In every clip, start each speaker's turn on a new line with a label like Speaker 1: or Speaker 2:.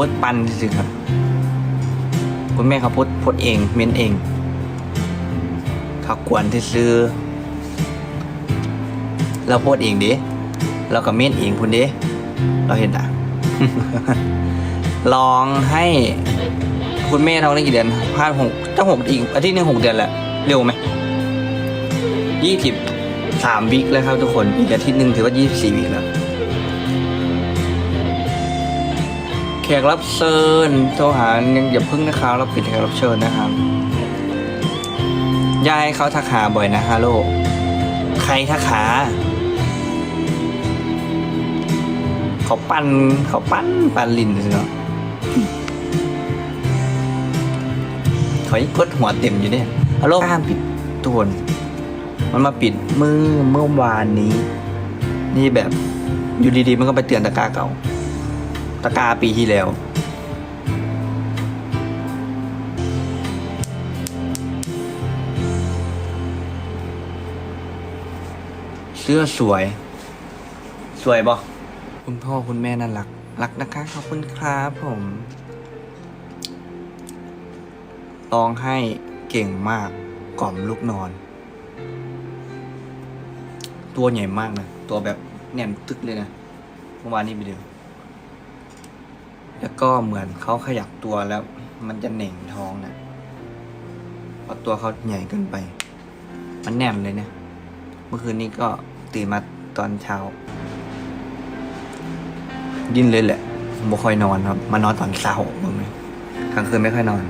Speaker 1: พสต์ปันสิครับ คุณแม่เขาโพสต์โพสต์เอง เม้นเองเขากวนที่ซื้อเราโพสต์เองดิเราก็เม้นเองคุณดิเราเห็นอะ ลองให้คุณแม่ท้องได้กี่เดือนพลาดหกตั้งหกอีกอาทิตย์หนึงหกเดือนแหละเร็วไหมยี่สิบสามวิคแล้วครับทุกคนอีกอาทิตย์หนึ่งถือว่ายี่สิบสี่วิคแล้ว แขกรับเชิญโทรหายังอย่าพึ่งนะครับเราปิดแขกรับเชิญนะครับยายเขาทักหาบ่อยนะฮะโลกใครทักหาเขาปั้นเขาปั้นปั้นลินเลยเนาะเขายังกดหัวเต็มอยู่เนี่ยฮัลโหลห้ามปิดตัวนมันมาปิดมือเมื่อวานนี้ นี่แบบอยู่ดีๆมันก็ไปเตือนตะกร้าเก่า ตะกาปีที่แล้ว เสื้อสวย สวยบอคุณพ่อคุณแม่น่ารัก รักนะคะ ขอบคุณครับผมร้องให้เก่งมากกล่อมลูกนอน ตัวใหญ่มากนะ ตัวแบบแน่นตึกเลยนะเมื่อวานนี้ไปเดู แล้วก็เหมือนเขาขยับตัวแล้ว มันจะเหน่งท้องนะเพราะตัวเขาใหญ่เกินไป มันแน่นเลยเนะเมื่อคืนนี้ก็ตื่นมาตอนเช้า ดิ้นเลยแหละไม่ค่อยนอนครับ มานอนตอนเช้าบ้างไหมกลางคืนไม่ค่อยนอน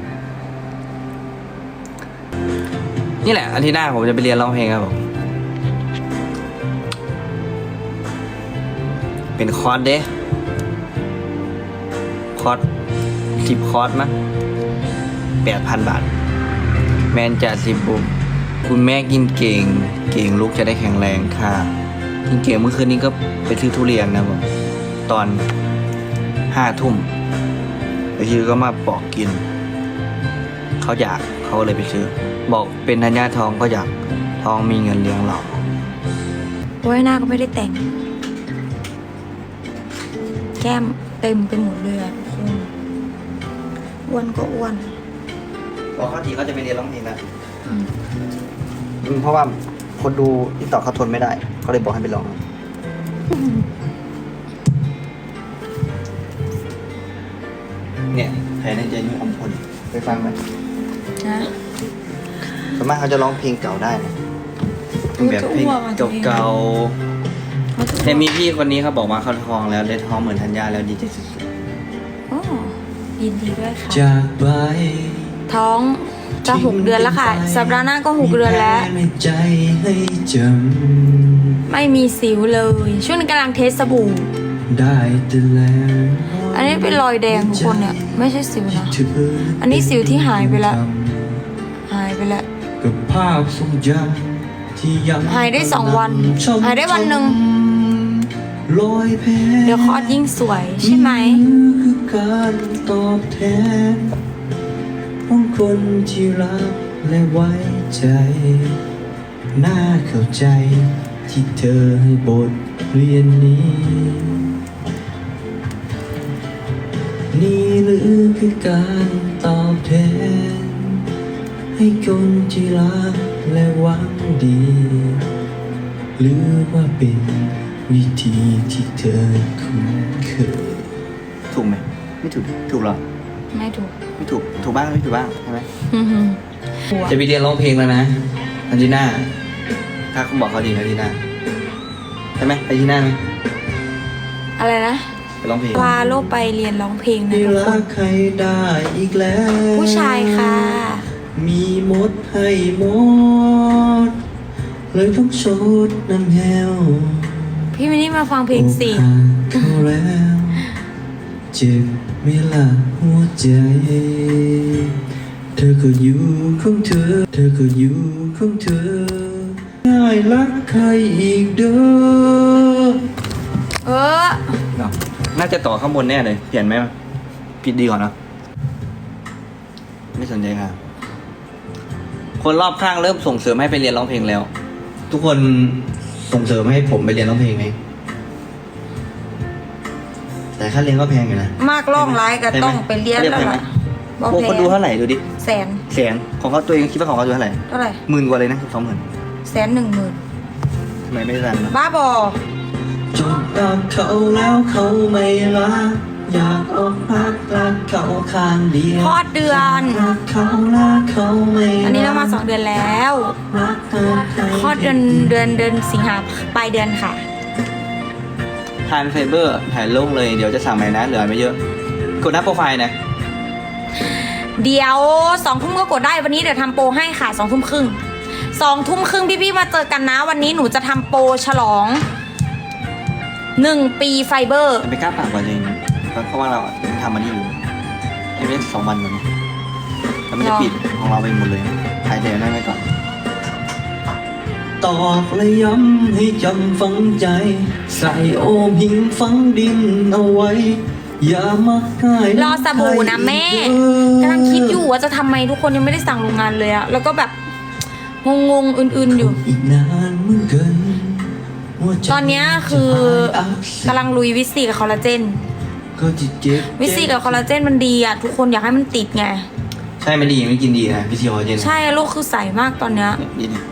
Speaker 1: นี่แหละอาทิตย์หน้าผมจะไปเรียนร้องเพลงครับผม เป็นคอร์สเด้ อร์สสิบคอร์สมั้งแปดพันบาท แมนจ่าสิบบุมคุณแม่กินเก่ง เก่งลูกจะได้แข็งแรงค่ะ กินเก่งเมื่อคืนนี้ก็ไปซื้อทุเรียนนะผมตอนห้าทุ่มไปซื้อก็มาปอกกิน เขาอยากเขาเลยไปซื้อ บอกเป็นธัญญาทองก็อยากทองมีเงินเลี้ยงเรา
Speaker 2: โอ้ยหน้าก็ไม่ได้แต่ง แก้มเต็มไปหมดเลยอะ อ้วนก็อ้วน
Speaker 1: บอกเขาทีเขาจะไปเรียนร้องเพลงนะ
Speaker 2: อืม
Speaker 1: อืมเพราะว่าคนดูที่ต่อเขาทนไม่ได้เขาเลยบอกให้ไปร้อง เนี่ยแผนในใจนี่อมพลไปฟังไหม
Speaker 2: นะ
Speaker 1: ส่วนมากเขาจะร้องเพลงเก่าได้นะ
Speaker 2: อุ๊ย
Speaker 1: แบบเพลง
Speaker 2: จะอ้วกอะตัวเอง
Speaker 1: เก่า
Speaker 2: เขาจะ
Speaker 1: ๆแต่มีพี่คนนี้เขาบอกว่าเขาท้องแล้วได้ท้องเหมือนธัญญาแล้วดีใจสุด
Speaker 2: โอ้ ยินดีด้วยค่ะ
Speaker 3: จากไป
Speaker 2: ท้องจะหกเดือนแล้วค่ะ สัปดาห์หน้าก็หกเดือนแล้ว
Speaker 3: มีในใจให้จ
Speaker 2: ไม่มีสิวเลย ช่วงนี้กำลังเทสสบู่ำ
Speaker 3: ได้แต่แล้ว
Speaker 2: อันนี้เป็นรอยแดงทุกคนเนี่ย ไม่ใช่สิวนะ
Speaker 3: เธอ
Speaker 2: อันนี้สิวที่หายไปแล้ว หายไปแล้ว
Speaker 3: กับภาพทรงจำที่ยัง
Speaker 2: หายได้สองวัน
Speaker 3: ช้ำ
Speaker 2: หายได้วันหนึ่ง
Speaker 3: ลอยแพ้
Speaker 2: เดี๋ยวคลอดยิ่งสวยใช่ไหม
Speaker 3: คือการตอบแทนของคนที่รักและไว้ใจ น่าเข้าใจที่เธอให้บทเรียนนี้ นี่หรือคือการตอบแทน ให้คนที่รักและหวังดี หรือว่าเป็น วิธีที่เธอคุ้นเคย
Speaker 1: ถูกไหม ไม่ถูก ถูกหรอ
Speaker 2: ไม่ถูก
Speaker 1: ไม่ถูก ถูกบ้างไม่ถูกบ้างใช่ไหม
Speaker 2: อือหือ
Speaker 1: จะไปเรียนร้องเพลงแล้วนะอาทิตย์หน้าถ้าเขาบอกเขาดีนะอาทิตย์หน้าใช่ไหมอาทิตย์หน้าไหม
Speaker 2: อะไรนะ
Speaker 1: ไปร้องเพลง
Speaker 2: พาโลกไปเรียนร้องเพลงนะ
Speaker 3: ไม่
Speaker 2: ทุกค
Speaker 3: รั
Speaker 2: น
Speaker 3: กใครได้อีกแล้ว
Speaker 2: ผู้ชายค่ะ
Speaker 3: มีมดให้หมดเลยต้องชดน้ำแหว
Speaker 2: พี่มินี่มาฟังเพลงสิ
Speaker 3: อกหักเขาแล้วเจ็บไม่ละหัวใจ เธอก็อยู่ของเธอ เธอก็อยู่ของเธอง่ายรักใครอีกเด้อ
Speaker 2: เออ
Speaker 1: เนาะน่าจะต่อข้างบนแน่เลย เปลี่ยนไหมผิดดีก่อนเนอะไม่สนใจค่ะคนรอบข้างเริ่มส่งเสริมให้ไปเรียนร้องเพลงแล้ว ทุกคน ส่งเสริมให้ผมไปเรียนร้องเพลงไหมแต่แต่ค่าเรียนก็แพงอยู่นะ
Speaker 2: มากล่องร้ายก็
Speaker 1: ใช่ไหม
Speaker 2: ต้องไปเรียน
Speaker 1: เขาเรียก
Speaker 2: แล้ว
Speaker 1: แพงไหม
Speaker 2: ล่ะบอก
Speaker 1: โอ้
Speaker 2: แพ
Speaker 1: คนดู
Speaker 2: ง
Speaker 1: เท่าไหร่ดูดิ
Speaker 2: แสน
Speaker 1: แสนของเขาตัวเองคิดว่าของเขาดูเท่าไหร่
Speaker 2: เท่าไหร่
Speaker 1: หมื่นกว่าเลยนะสองหมื่น
Speaker 2: แสนหนึ่งหมื่น
Speaker 1: ทำไมไม่ได้ตังค์นะ
Speaker 2: บ้าบอ
Speaker 3: จบกับเขาแล้วเขาไม่รัก อยากอกหักรักเขาข้างเดียว
Speaker 2: คลอดเดือน
Speaker 3: รักเขาและเขาไม่
Speaker 2: อันนี้เรามาสองเดือนแล้ว
Speaker 3: รักเธอใร
Speaker 2: คลอดเดือนเดือนเดือนสิงหาปลายเดือนค่ะ
Speaker 1: ทานไฟเบอร์ถ่ายลงเลยเดี๋ยวจะสั่งใหม่นะเหลือไม่เยอะ กดหน้าโปรไฟล์นะ
Speaker 2: เดี๋ยวสองทุ่มก็กดได้วันนี้เดี๋ยวทำโปรให้ค่ะสองทุ่มครึ่งสองทุ่มครึ่งพี่ๆมาเจอกันนะ วันนี้หนูจะทำโปรฉลองหนึ่งปีไฟเบอร์
Speaker 1: จะไปกล้าปากกว่าจริง เพราะว่าเรายังทำมันนี่อยู่ให้เป็นสองวันก่อนนะแล้วมันจะปิดของเราไปหมดเลยขายแต่ได้ไปก่อน
Speaker 3: ตอกและย้ำให้จำฝังใจ ใส่โอมหิงฝังดินเอาไว้ อย่ามาง่าย
Speaker 2: รอสบู่นะแม่กำลังคิดอยู่ว่าจะทำไมทุกคนยังไม่ได้สั่งโรงงานเลยอะแล้วก็แบบงงๆอื่นๆอยู่
Speaker 3: อีกนานเหมื่อนกันหัวใจ
Speaker 2: ตอนเนี้ยคือกำลังลุยวิสซีกับคอลลาเจน
Speaker 3: ก็จะเจ็บ
Speaker 2: วิสซีกับคอลลาเจนมันดีอะทุกคนอยากให้มันติดไง
Speaker 1: ใช่ไม่ดีไม่กินดีนะพี่ซีออเจน
Speaker 2: ใช่ลูกคือใสมากตอนเนี้ย
Speaker 1: ดีนะ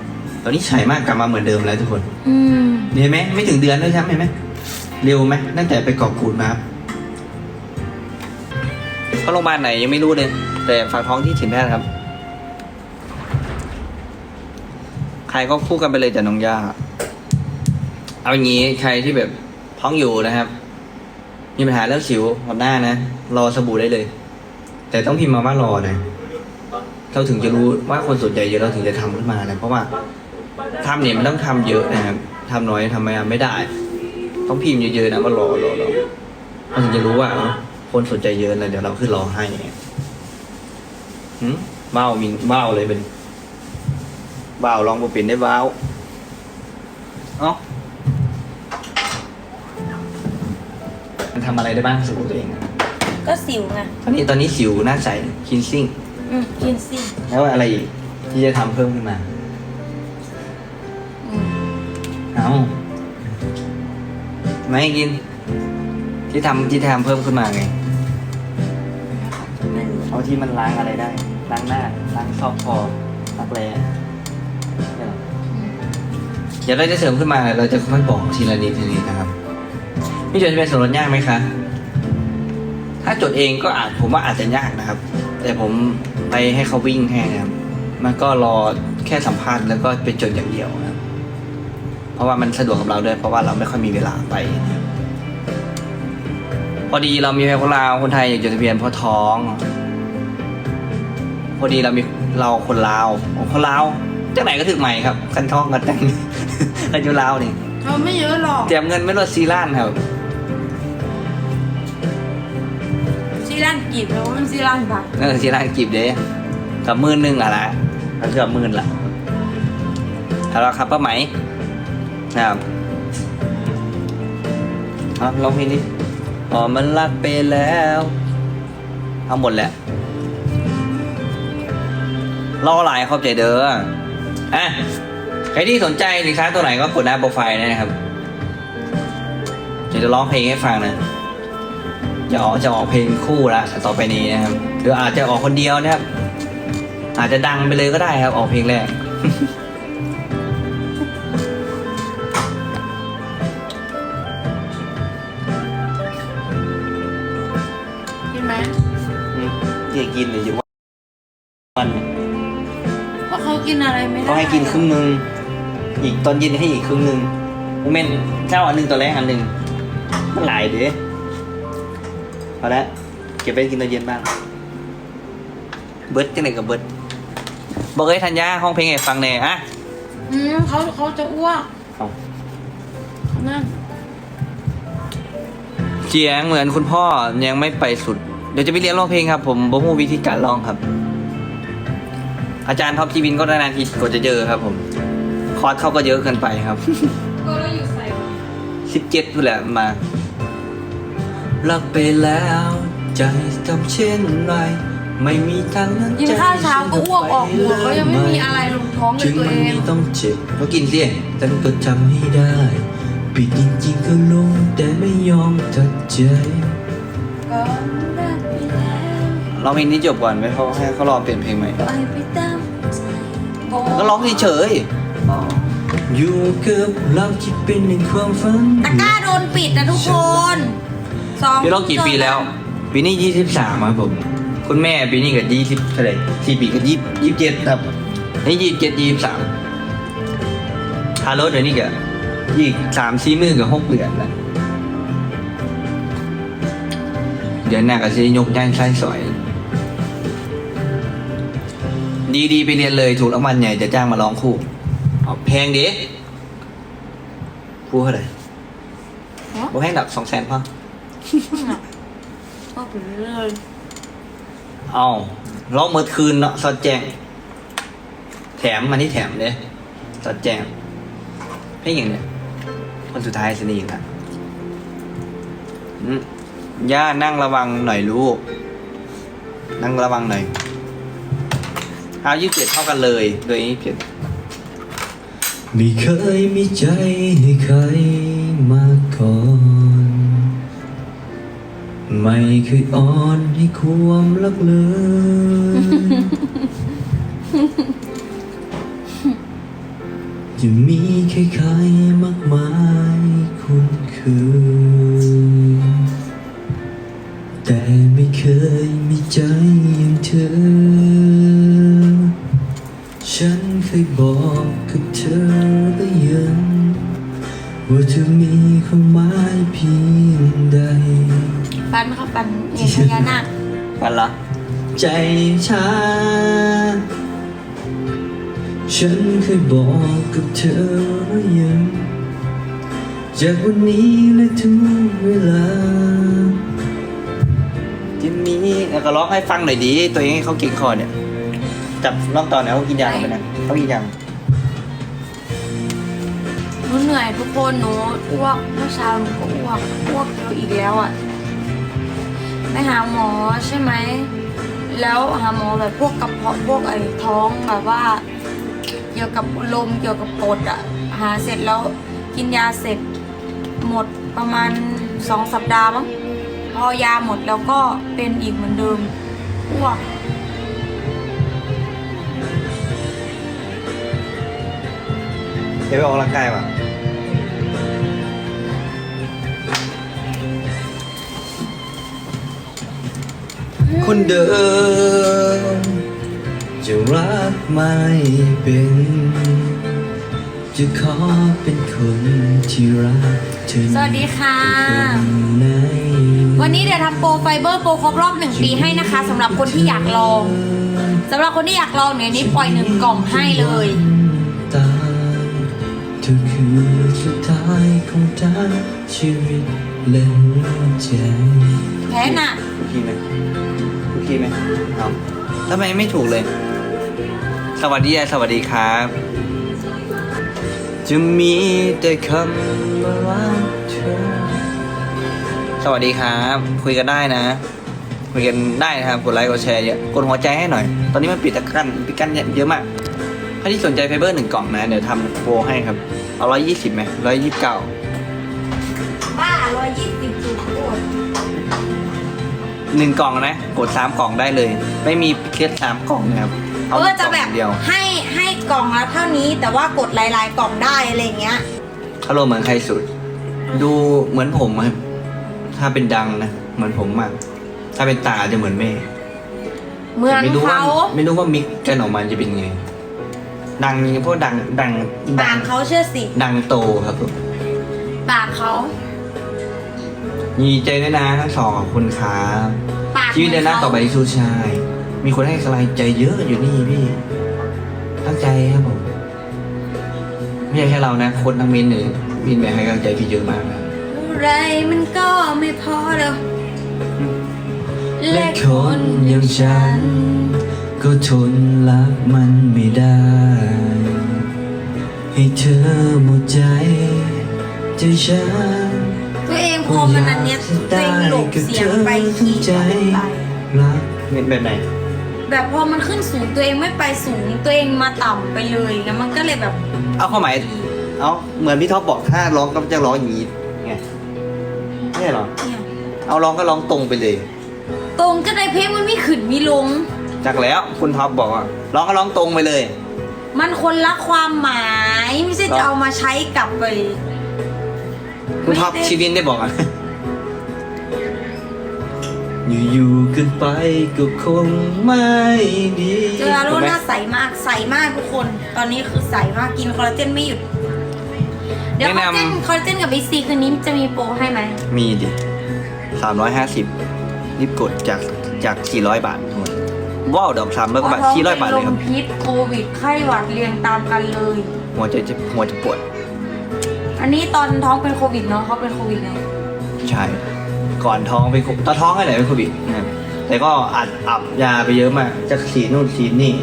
Speaker 1: ตอนนี้ใช้มากกลับมาเหมือนเดิมแล้วทุกคน
Speaker 2: อืม
Speaker 1: เห็นไหมไม่ถึงเดือนด้วยใช่ไหมเห็นไหมเร็วไหมตั้งแต่ไปเกาะกูดมาก็โรงพยาบาลไหนยังไม่รู้เลย แต่ฝากท้องที่ถิ่นแพทย์ครับ ใครก็คู่กันไปเลยแต่น้องย่าเอาอย่างนี้ใครที่แบบท้องอยู่นะครับ มีปัญหาเรื่องสิวกับหน้านะ รอสบู่ได้เลย แต่ต้องพิมพ์มาว่ารอนะ เราถึงจะรู้ว่าคนสนใจเยอะเราถึงจะทำขึ้นมานะเพราะว่าทำเนี่ยมันต้องทำเยอะนะครับทำน้อยทำไม่ได้ ต้องพิมพ์เยอะๆนะว่ารอรอรอเราถึงจะรู้ว่าคนสนใจเยอะนะเดี๋ยวเราขึ้นรอให้หืมเบ้ามินเบ้าเลยเป็นเบ้าลองบ่เป็นได้เบ้าเอ้า ทำอะไรได้บ้างสบู่ตัวเองอะ
Speaker 2: ก็สิวไง
Speaker 1: ตอนนี้ตอนนี้สิวหน้าใสคินซิ่ง
Speaker 2: อืมกินสิ
Speaker 1: แล้วอะไรอีกที่จะทำเพิ่มขึ้นมา
Speaker 2: อืม
Speaker 1: เอาไม่ให้กิน ที่ทำที่ทำเพิ่มขึ้นมาไง
Speaker 2: ไม่รู้
Speaker 1: เอาที่มันล้างอะไรได้ ล้างหน้า ล้างซอกคอรักแร้เนี่ยเหรอเดี๋ยวเราจะเสริมขึ้นมาเราจะค่อยบอกทีละนิดทีละนิดนะครับ พี่จดทะเบียนสมรสยากไหมคะ ถ้าจดเองก็อาจผมว่าอาจจะยากนะครับ แต่ผมไปให้เขาวิ่งให้นะครับ มันก็รอแค่สัมภาษณ์แล้วก็ไปจดอย่างเดียวนะครับ เพราะว่ามันสะดวกกับเราด้วย เพราะว่าเราไม่ค่อยมีเวลาไปนะครับพอดีเรามีแฟนคนลาวคนไทยอยากจดทะเบียนเพราะท้อง พอดีเรามีเราคนลาวคนลาวจากไหนก็ถึงใหม่ครับกันท้องกันแต่งกันอยู่ลาวนี่
Speaker 2: เขาไม่เยอะหรอก
Speaker 1: เตรียมเงินไม่ลดซีล้านครับ
Speaker 2: ซีรันกีบแล้วมันซีรันบาท
Speaker 1: เออซีล้านกีบเด้กับหมื่นหนึ่งอะละก็เกือบหมื่นละเอาละครับป้าไหมนะครับเอาลองเพลงนี้อ๋อมันรักไปแล้ว เอาหมดแหละรอหลายขอบใจเด้ออะใครที่สนใจสินค้าตัวไหนก็กดหน้าโปรไฟล์ได้นะครับเดี๋ยวจะร้องเพลงให้ฟังนะ จะออกจะออกเพลงคู่ละต่อไปนี้นะครับหรืออาจจะออกคนเดียวนะครับ อาจจะดังไปเลยก็ได้ครับ ออกเพลงแรก
Speaker 2: กินไหม
Speaker 1: ที่กินหรืออยู่วัน
Speaker 2: เพราะเขากินอะไรไม่ได้
Speaker 1: เขาให้กินครึ่งหนึ่งอีกตอนเย็นให้อีกครึ่งหนึ่งโมเมนต์เช้าอันหนึ่งตอนแรกอันหนึ่งมันหลายเด้พ อแล้วเก็บไปกินตอนเย็นบ้าง เบิร์ดจังไหนกับเบิร์ดบอกเลยธัญญาห้องเพลงให้ฟังแน่อะ
Speaker 2: อืมเขาเขาจะอ้วก
Speaker 1: เอา
Speaker 2: นั่น
Speaker 1: เสียงเหมือนคุณพ่อยังไม่ไปสุด เดี๋ยวจะไปเรียนร้องเพลงครับ ผมบ่ฮู้วิธีการร้องครับ อาจารย์ท็อปจีวินก็นานๆทีกว่าจะเจอครับ ผม คอร์สเขาก็เยอะเกินไปครับ
Speaker 2: ก็เราอยู่ใส่
Speaker 1: สิบเจ็ดพูดแหละมา รักไปแล้ว ใจทำเช่นไร ไม่มีทางนั้น
Speaker 2: กินข้าวเช้าก็อ้วกออกหัวก็ยังไม่มีอะไรลงท้องเล
Speaker 3: ถึ
Speaker 2: ย
Speaker 3: ง
Speaker 2: ตัว
Speaker 3: มัน
Speaker 2: เอง
Speaker 3: ไม่ต้องเจ็บ
Speaker 1: ก็กินสิ
Speaker 3: ฉันก็ทำให้ได้ผิดจริงๆก็ลงแต่ไม่ยอมตัดใจ
Speaker 1: ร้องเพลงนี้จบก่อนไหมเขาให้เขารอเปลี่ยนเพลงใหม่
Speaker 2: ไปไปตามใจโบ
Speaker 1: ก็ร้องเฉย
Speaker 3: อยู่กับเราที่เป็นในความฝัน
Speaker 2: ตะกร้าโดนปิดนะทุกคน สอง
Speaker 1: ๆพี่ร้องกี่ปีแล้ว ปีนี้ยี่สิบสามครับผมคุณแม่ปีนี้กับยี่สิบเท่าไหร่สี่ปีกับยี่ยี่สิบเจ็ดครับนี่ยี่สิบเจ็ดยี่สิบสามฮัลโหลเดี๋ยวนี้กับยี่สามสี่มือกับหกเดือนแล้วเดี๋ยวหน้าก็จะยกย่างไส้สอย ดีๆไปเรียนเลยถูกรางวัลใหญ่จะจ้างมาร้องคู่เอาแพงดิคู่เท่าไหร่บ่แพงดับสองแสนพอ
Speaker 2: ก็ไปเรื่อย
Speaker 1: เอาร้องเมื่อคืนเนาะสอดแจง แถมมานี่แถมเด้สอดแจงเพลงอย่างเนี้ยคนสุดท้ายสนีครับอืมย่านั่งระวังหน่อยลูก นั่งระวังหน่อย เอายี่สิบเจ็ดเท่ากันเลยโดยยี่สิบเจ็ด
Speaker 3: ไม่เคยมีใจให้ใครมาก่อน ไม่เคยอ่อนให้ความรักเลยจะมีใครใครๆมากมายคุ้นเคยแต่ไม่เคยมีใจอย่างเธอ ฉันเคยบอกกับเธอหรือยังว่าเธอมีความหมายเพียง
Speaker 2: ปันครับปันเห็นพญานาค
Speaker 1: กันละ
Speaker 3: ใจช้า ฉันเคยบอกกับเธอหรือยัง จากวันนี้และทุกเวลา
Speaker 1: จิมมี่แล้วก็ร้องให้ฟังหน่อยดี ตัวเองให้เขาเก่งคอเนี่ย จับรอบตอนเนี่ยเขากินยาไปนะเขากินยา
Speaker 2: หนูเหนื่อยทุกคนหนูอ้วกเมื่อเช้าหนูก็อ้วกอ้วกเยอะอีกแล้วอะ ไปหาหมอใช่ไหม แล้วหาหมอแบบพวกกระเพาะพวกไอ้ท้องแบบว่า เกี่ยวกับลมเกี่ยวกับกดอะหาเสร็จแล้วกินยาเสร็จหมดประมาณสองสัปดาห์มั้งพอยาหมดแล้วก็เป็นอีกเหมือนเดิมอ้วก
Speaker 1: เดี๋ยวไปออกกำลังกายว่ะ คนเดิม
Speaker 3: จะรักไม่เป็น จะขอเป็นคนที่รักเธอ
Speaker 2: สวัสดีค่ะ
Speaker 3: คนไหน
Speaker 2: วันนี้เดี๋ยวทำโปรไฟเบอร์โปรครบรอบหนึ่งปีให้นะคะสำหรับคนที่อยากลองสำหรับคนที่อยากลองเนี่ยนี้ปล่อยหนึ่งกล่องให้เลย
Speaker 3: ตายเธอคือสุดท้ายของทางชีวิตและหัวใจ
Speaker 2: แพ้น่ะ
Speaker 1: คีไหมคุกคีไหมเอาทำไมไม่ถูกเลย สวัสดีสวัสดีครับ จะมีแต่คำว่ารักเธอสวัสดีครับ คุยกันได้นะ คุยกันได้นะครับ กดไลค์กดแชร์เยอะ กดหัวใจให้หน่อย ตอนนี้มันปิดตะกั้นปิดกั้นเยอะมากใครที่สนใจไฟเบอร์หนึ่งกล่องนะ เดี๋ยวทำโปรให้ครับ เอาร้อยยี่สิบไหมร้อยยี่สิบเก้า
Speaker 2: บ้าร้อยยี่สิบจุดโคตร
Speaker 1: หนึ่งกล่องนะ กดสามกล่องได้เลย ไม่มีเคสสามกล่องนะครับเอา
Speaker 2: เอ
Speaker 1: ห
Speaker 2: อ
Speaker 1: นึ่งก
Speaker 2: จะ
Speaker 1: ล่อง
Speaker 2: แบ
Speaker 1: อบย่างเดียว
Speaker 2: ให้ให้กล่องละเท่านี้แต่ว่ากดหลายๆกล่องได้อะไรอย่างเงี้ย
Speaker 1: เขาโลเหมือนใครสุด ดูเหมือนผมครับถ้าเป็นดังนะเหมือนผมมาก ถ้าเป็นตาจะเหมือนแม่
Speaker 2: เหมือน
Speaker 1: ไม่รู้ว่า
Speaker 2: เขา
Speaker 1: ไม่รู้ว่ามิกกันออกมาจะเป็นไง ดังพวกดังดังดั
Speaker 2: ปางกเขาเชื่อสิ
Speaker 1: ดังโตครับผม
Speaker 2: ปากเขา
Speaker 1: มีใจด้วยนะทั้งสองขอบคุณครับ
Speaker 2: ปาก
Speaker 1: ชีวิตเดินหน้าต่อไปสู้ชาย มีคนให้กำลังใจเยอะอยู่นี่พี่ ตั้งใจครับผม ไม่ใช่แค่เรานะ คนทั้งมินหนึ่งมินแบบให้กำลังใจพี่เยอะมากนะ
Speaker 2: อะไรมันก็ไม่พอแล้ว
Speaker 3: และคนอย่างฉัน ก็ทนรักมันไม่ได้ ให้เธอหมดใจใจฉัน
Speaker 2: ตัวเอง พอมันอันเนี้ยตัวเองหลบเสียงไปขี่ไป
Speaker 3: รัก
Speaker 1: มินแบบไหน
Speaker 2: แบบพอมันขึ้นสูงตัวเองไม่ไปสูงตัวเองมาต่ำไปเลยไงมันก็เลยแบบ
Speaker 1: เอาความหมายเอาเหมือนพี่ท็อปบอกถ้าร้องก็จะร้องอย่างนี้ไงไม่ใช่เหรอ
Speaker 2: เนี่ย
Speaker 1: เอาร้องก็ร้องตรงไปเลย
Speaker 2: ตรงจะได้เพลงมันมีขึ้นมีลง
Speaker 1: จากแล้วคุณท็อปบอกว่าร้องก็ร้องตรงไปเลย
Speaker 2: มันคนละความหมายไม่ใช่จะเอามาใช้กับไป
Speaker 1: คุณท็อป
Speaker 2: ไม่ได้
Speaker 1: ชีวินได้บอกอะ
Speaker 3: อยู่ๆกันไปก็คงไม่ดี
Speaker 2: เจออารุหน้าใสมากใสมากทุกคน ตอนนี้คือใสมากกินคอลลาเจนไม่หยุด เดี๋ยวคอล
Speaker 1: แนะ
Speaker 2: ลาเจน
Speaker 1: นำ
Speaker 2: คอลลาเจนกับวิซีคืนนี้จะมีโปรให้ไหม
Speaker 1: มีดิสามร้อยห้าสิบรีบกดจากจากสี่ร้อยบาททุกคนว้าวดอกสามร้อยกว่าบาทสี่ร้อยบาทเลยครับ
Speaker 2: พะท้องป็นมพิษโควิดไข้หวัดเรียงตามกันเลย
Speaker 1: หัวจะจะหัวจะปวด
Speaker 2: อันนี้ตอนท้องเป็นโควิดเนาะเขาเป็นโควิดไง
Speaker 1: ใช่ ก่อนท้องเป็นโคตอนท้องอะไรเป็นโควิดนะครับแต่ก็อัดอับยาไปเยอะมากจะฉีดนู่นฉีดนี่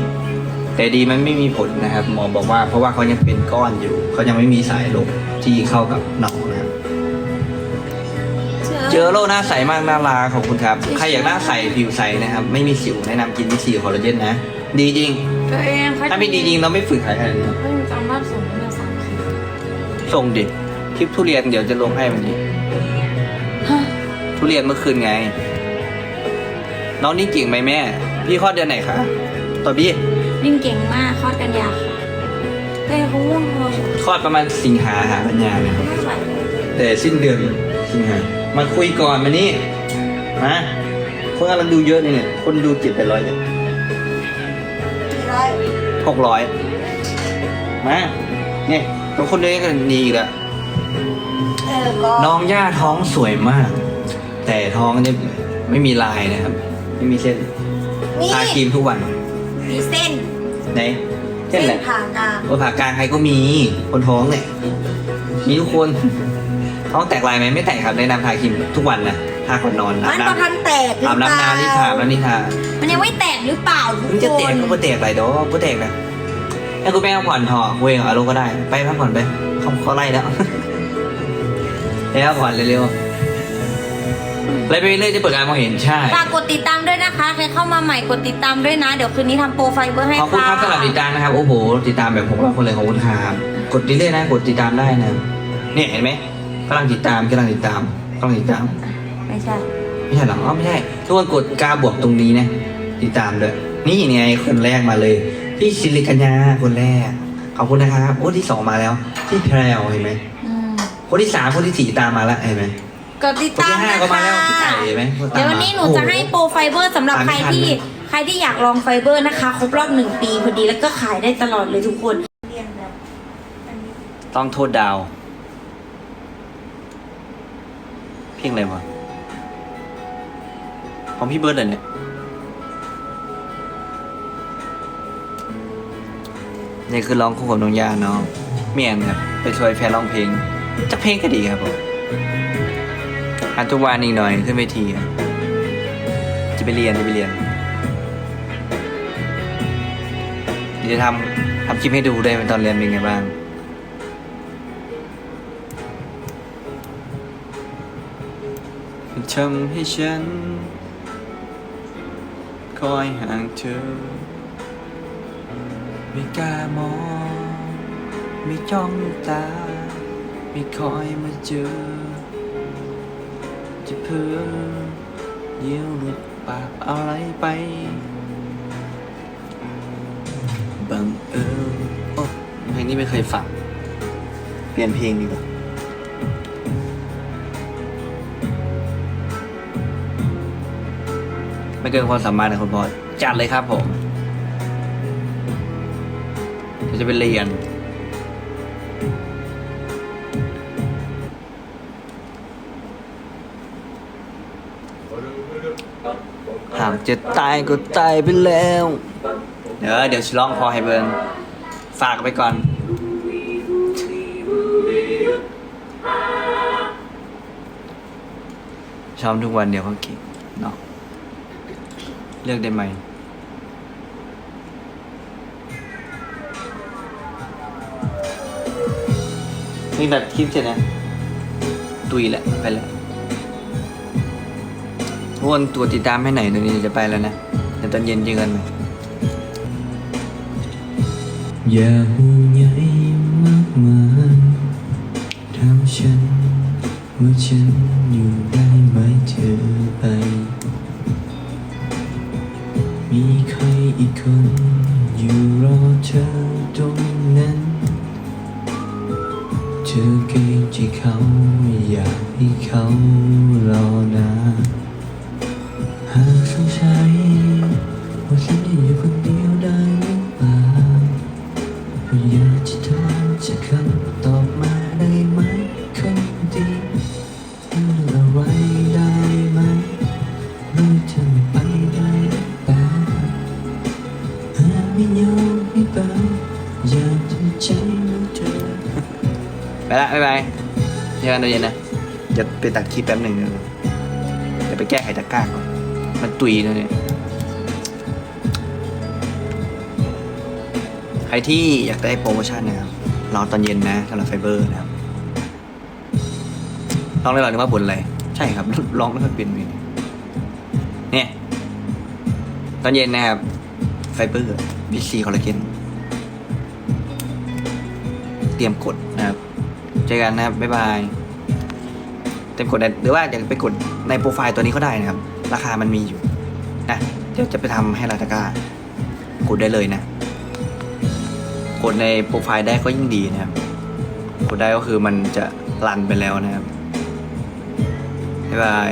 Speaker 1: แต่ดีมันไม่มีผลนะครับหมอบอกว่าเพราะว่าเขายังเป็นก้อนอยู่เขายังไม่มีสายลมที่เข้ากับหนองนะครับเจอโลหน้าใสมากน่ารักขอบคุณครับ ใครอยากหน้าใสผิวใสนะครับ ไม่มีสิวแนะนำกินวิซีคอลลาเจนนะ ดีจริง
Speaker 2: ตัวเอง
Speaker 1: ถ้าไม่ดีจริงเราไม่ฝึกขายขนาดนี้
Speaker 2: ไม่มีการบ้านส่งมา สามคลิป
Speaker 1: ส่งดิ คลิปทุเรียนเดี๋ยวจะลงให้วันนี้
Speaker 2: ฮะ
Speaker 1: ทุเรียนเมื่อคืนไง น้องนี่เก่งไหมแม่ พี่คลอดเดือนไหนคะต่อพี่
Speaker 2: ลิงเก่งมากคลอดกันยาค่ะเฮ้ยเขาง่วงนอน
Speaker 1: คลอดประมาณสิงหาหาปัญญาเนี่ย
Speaker 2: ไม่ไหวเลย
Speaker 1: แต่สิ้นเดือนสิงหามาคุยก่อนมานี่มาคนกำลังดูเยอะนี่เนี่ย คนดูเจ็ดแปดร้อยเนี่ย
Speaker 2: ร้อย
Speaker 1: หกร้อยมาเนี่ย ต้องคนนี้กันดีอีกแล้ว
Speaker 2: เออก็
Speaker 1: น้องย่าท้องสวยมาก แต่ท้องเนี่ยไม่มีลายนะครับ ไม่มีเส้น
Speaker 2: นี่
Speaker 1: ทาครีมทุกวัน
Speaker 2: มีเส้น
Speaker 1: ไหนเส้นอะไร
Speaker 2: ผ่ากลาง
Speaker 1: คนผ่ากลางใครก็มีคนท้องเนี่ยมีทุกคน ท้องแตกลายไหมไม่แตกครับแนะนำทาครีมทุกวันนะทาก่อนนอนอา
Speaker 2: มั
Speaker 1: บ
Speaker 2: น
Speaker 1: น้
Speaker 2: ประทันแตกหำ
Speaker 1: อาบ
Speaker 2: รือเป
Speaker 1: น้ำ
Speaker 2: ล่า
Speaker 1: นานิทาอาบน้ำนิทา
Speaker 2: มันยังไม่แตกหรือเปล่าทุก
Speaker 1: มันจะ
Speaker 2: ค
Speaker 1: แตก
Speaker 2: น
Speaker 1: ก็บ่แตกไรดอกก็แตกนะ ให้คุณแม่พักผ่อนเถอะเวงอารมณ์ก็ได้ ไปพักผ่อนไปเขาเขาไล่แล้วไปพักผ่อนเร็วๆไล่ไปเรื่อยจะเปิดการมองเห็นใช่
Speaker 2: ฝากกดติดตามด้วยนะคะ ใครเข้ามาใหม่กดติดตามด้วยนะ เดี๋ยวคืนนี้ทำโปรไฟเบอร์ให้
Speaker 1: ขอบคุณครับสำหรับติดตามนะครับโอ้โห ติดตามแบบผมกับคนเลยขอบคุณครับกดเรื่อยๆนะกดติดตามได้นะเนี่ยเห็นไหมกำลังติดตามกำลังติดตามกำลังติดตาม
Speaker 2: ไม่ใช่
Speaker 1: ไม่ใช่หรออ๋อไม่ใช่ทุกคนกดกาบวกตรงนี้นะติดตามด้วยนี่ไงคนแรกมาเลย พี่ชิลิกัญญาคนแรกขอบคุณนะครับโอ้ที่สองมาแล้วพี่แพรวเห็นไหม
Speaker 2: อืม
Speaker 1: คนที่สามคนที่สี่ตามมาแล้วเห็นไหม
Speaker 2: กดติด
Speaker 1: คน
Speaker 2: ตาม
Speaker 1: ที่ห้า
Speaker 2: นะ
Speaker 1: ก็มา
Speaker 2: คะ
Speaker 1: แล้วพี่ไก่เห็นไหมตามมา
Speaker 2: เดี๋ยววันนี้หนูจะให้โปรไฟเบอร์สำหรับ
Speaker 1: ตาม
Speaker 2: ใค
Speaker 1: ไม่
Speaker 2: ร
Speaker 1: ทัน
Speaker 2: ที่
Speaker 1: เลย
Speaker 2: ใครที่อยากลองไฟเบอร์นะคะ ครบรอบหนึ่งปีพอดีแล้วก็ขายได้ตลอดเลยทุกคนเรียนแบบอันนี้
Speaker 1: ต้องโทษดาว เพียงอะไรวะของพี่เบิร์ดเหรอเนี่ย นี่คือร้องคู่กับน้องยาเนาะเมียนครับไปช่วยแฟนร้องเพลงจักเพลงก็ดีครับผมอันทุกวันอีกหน่อยขึ้นเวทีจะไปเรียนจะไปเรียนเดี๋ยวจะทำทำคลิปให้ดูได้เป็นตอนเรียนเป็นไงบ้างทำให้ฉันคอยห่างเธอ ไม่กล้ามองไม่จ้องตา ไม่คอยมาเจอ จะเพ้อเยี่ยวหลุดปากอะไรไป บังเอิญโอ้เพลงนี้ไม่เคยฟัง เปลี่ยนเพลงดีกว่าไม่เกินความสามารถนะคุณพ่อจัดเลยครับผม จะไปเรียน หากจะตายก็ตายไปแล้ว เดี๋ยวเดี๋ยวชิร้องพอให้เบิร์นฝากไปก่อนชอบทุกวันเดี๋ยวเขาเก่งเนาะเลือกได้ไหม นี่แบบคลิปเสร็จนะ ตุยแหละไปแล้วทุกคนตัวติดตามให้ไหนเดี๋ยวนี้จะไปแล้วนะเดี๋ยวตอนเย็นเจอกันใหม่
Speaker 3: อย่าห่วงใยมากมายทำฉันว่าฉันอยู่ได้ไหมเธอไป มีใครอีกคนอยู่รอเธอตรงนั้น ธอเกรงใจเขาอยากให้เขารอนานหากสงสัยว่าฉันจะอยู่คนเดียวได้หรือเปล่าอยากจะ บ๊าย
Speaker 1: บายเจอกันตอนเย็นนะจะไปตัดคลิปแป๊บหนึ่งเดี๋ยวไปแก้ไขตะกร้าก่อนมันตุยนะเนี่ยใครที่อยากได้โปรโมชั่นนะครับรอตอนเย็นนะสำหรับไฟเบอร์นะครับลองได้หรอนึกว่าบนอะไร ใช่ครับ ลองแล้วมันเป็นไงเนี่ย ตอนเย็นนะครับ ไฟเบอร์บีซีคอลลาเจนเตรียมกดนะครับ จอกันนะครับ บ๊ายบายเต็มกดได้หรือว่าอยากไปกดในโปรไฟล์ตัวนี้ก็ได้นะครับ ราคามันมีอยู่นะเดี๋ยวจะไปทำให้ราตากร้ากดได้เลยนะ กดในโปรไฟล์ได้ก็ยิ่งดีนะครับ กดได้ก็คือมันจะรันไปแล้วนะครับ บ๊ายบาย